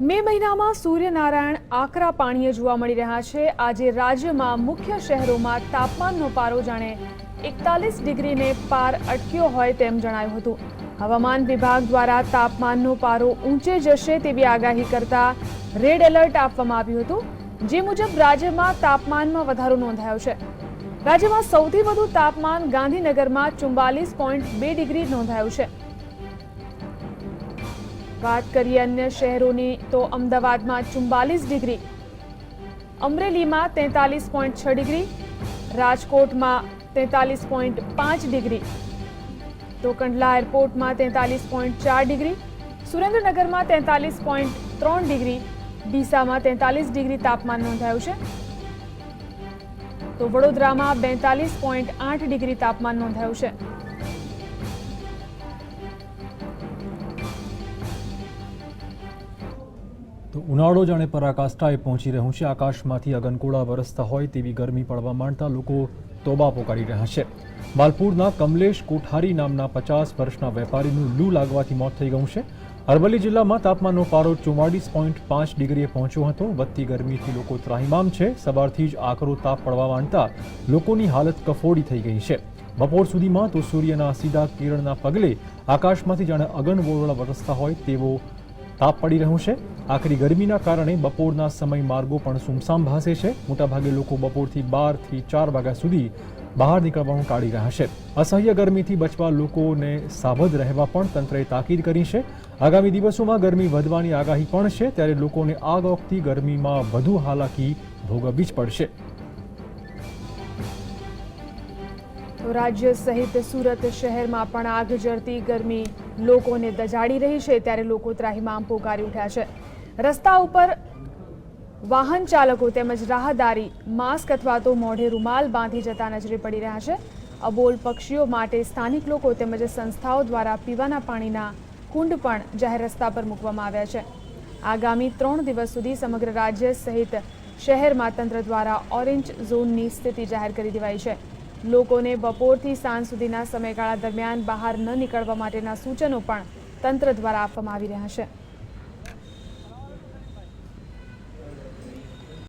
મે મહિનામાં સૂર્યનારાયણ આકરા પાણીએ જોવા મળી રહ્યા છે. આજે રાજ્યમાં મુખ્ય શહેરોમાં તાપમાનનો પારો જાણે એકતાલીસ ડિગ્રીને પાર અટક્યો હોય તેમ જણાયું હતું. હવામાન વિભાગ દ્વારા તાપમાનનો પારો ઊંચે જશે તેવી આગાહી કરતા રેડ એલર્ટ આપવામાં આવ્યું હતું, જે મુજબ રાજ્યમાં તાપમાનમાં વધારો નોંધાયો છે. રાજ્યમાં સૌથી વધુ તાપમાન ગાંધીનગરમાં ચુમ્બાલીસ પોઈન્ટ બે ડિગ્રી નોંધાયું છે. વાત કરીએ અન્ય શહેરોની, તો અમદાવાદમાં ચુમ્બાલીસ ડિગ્રી, અમરેલીમાં તેતાલીસ પોઈન્ટ છ ડિગ્રી, રાજકોટમાં તેતાલીસ પોઈન્ટ પાંચ ડિગ્રી તો કંડલા એરપોર્ટમાં તેતાલીસ પોઈન્ટ ચાર ડિગ્રી, સુરેન્દ્રનગરમાં તેતાલીસ પોઈન્ટ ત્રણ ડિગ્રી, ડીસામાં તેતાલીસ ડિગ્રી તાપમાન નોંધાયું છે. તો વડોદરામાં બેતાલીસ પોઈન્ટ આઠ ડિગ્રી તાપમાન નોંધાયું છે. તો ઉનાળો જાણે પરાકાષ્ઠાએ પહોંચી રહ્યું છે. આકાશમાંથી અગનકોળા વરસતા હોય તેવી ગરમી પડવા માંડતા લોકો તોબા પોકારી રહ્યા છે. માલપુરના કમલેશ કોઠારી નામના પચાસ વર્ષના વેપારીનું લૂ લાગવાથી મોત થઈ ગયું છે. અરવલ્લી જિલ્લામાં તાપમાનનો પારો ચુમ્માળીસ પોઈન્ટ પાંચ ડિગ્રીએ પહોંચ્યો હતો. વધતી ગરમીથી લોકો ત્રાહિમામ છે. સવારથી જ આકરો તાપ પડવા માંડતા લોકોની હાલત કફોડી થઈ ગઈ છે. બપોર સુધીમાં તો સૂર્યના સીધા કિરણના પગલે આકાશમાંથી જાણે અગનગોળા વરસતા હોય તેવો તાપ પડી રહ્યું છે. આખરી ગરમીના કારણે બપોરના સમય માર્ગો પણ સુમસામ ભાસે છે. મોટાભાગે લોકો બપોરથી બારથી ચાર વાગ્યા સુધી બહાર નીકળવાનું ટાળી રહ્યા છે. અસહ્ય ગરમીથી બચવા લોકોને સાવધ રહેવા પણ તંત્રએ તાકીદ કરી છે. આગામી દિવસોમાં ગરમી વધવાની આગાહી પણ છે, ત્યારે લોકોને આગ વખતી ગરમીમાં વધુ હાલાકી ભોગવવી જ પડશે. રાજ્ય સહિત સુરત શહેરમાં પણ આગ જરતી ગરમી લોકોને દજાડી રહી છે, ત્યારે લોકો ત્રાહીમામ પોકારી ઉઠ્યા છે. રસ્તા ઉપર વાહન ચાલકો તેમજ રાહદારી, માસ્ક અથવા તો મોઢે રૂમાલ બાંધી જતા નજરે પડી રહ્યા છે. અબોલ પક્ષીઓ માટે સ્થાનિક લોકો તેમજ સંસ્થાઓ દ્વારા પીવાના પાણીના કુંડ પણ જાહેર રસ્તા પર મૂકવામાં આવ્યા છે. આગામી ત્રણ દિવસ સુધી સમગ્ર રાજ્ય સહિત શહેરમાં તંત્ર દ્વારા ઓરેન્જ ઝોનની સ્થિતિ જાહેર કરી દેવાઈ છે. લોકોને બપોરથી સાંજ સુધીના સમયગાળા દરમિયાન બહાર ન નીકળવા માટેના સૂચનો પણ તંત્ર દ્વારા આપવામાં આવી રહ્યા છે.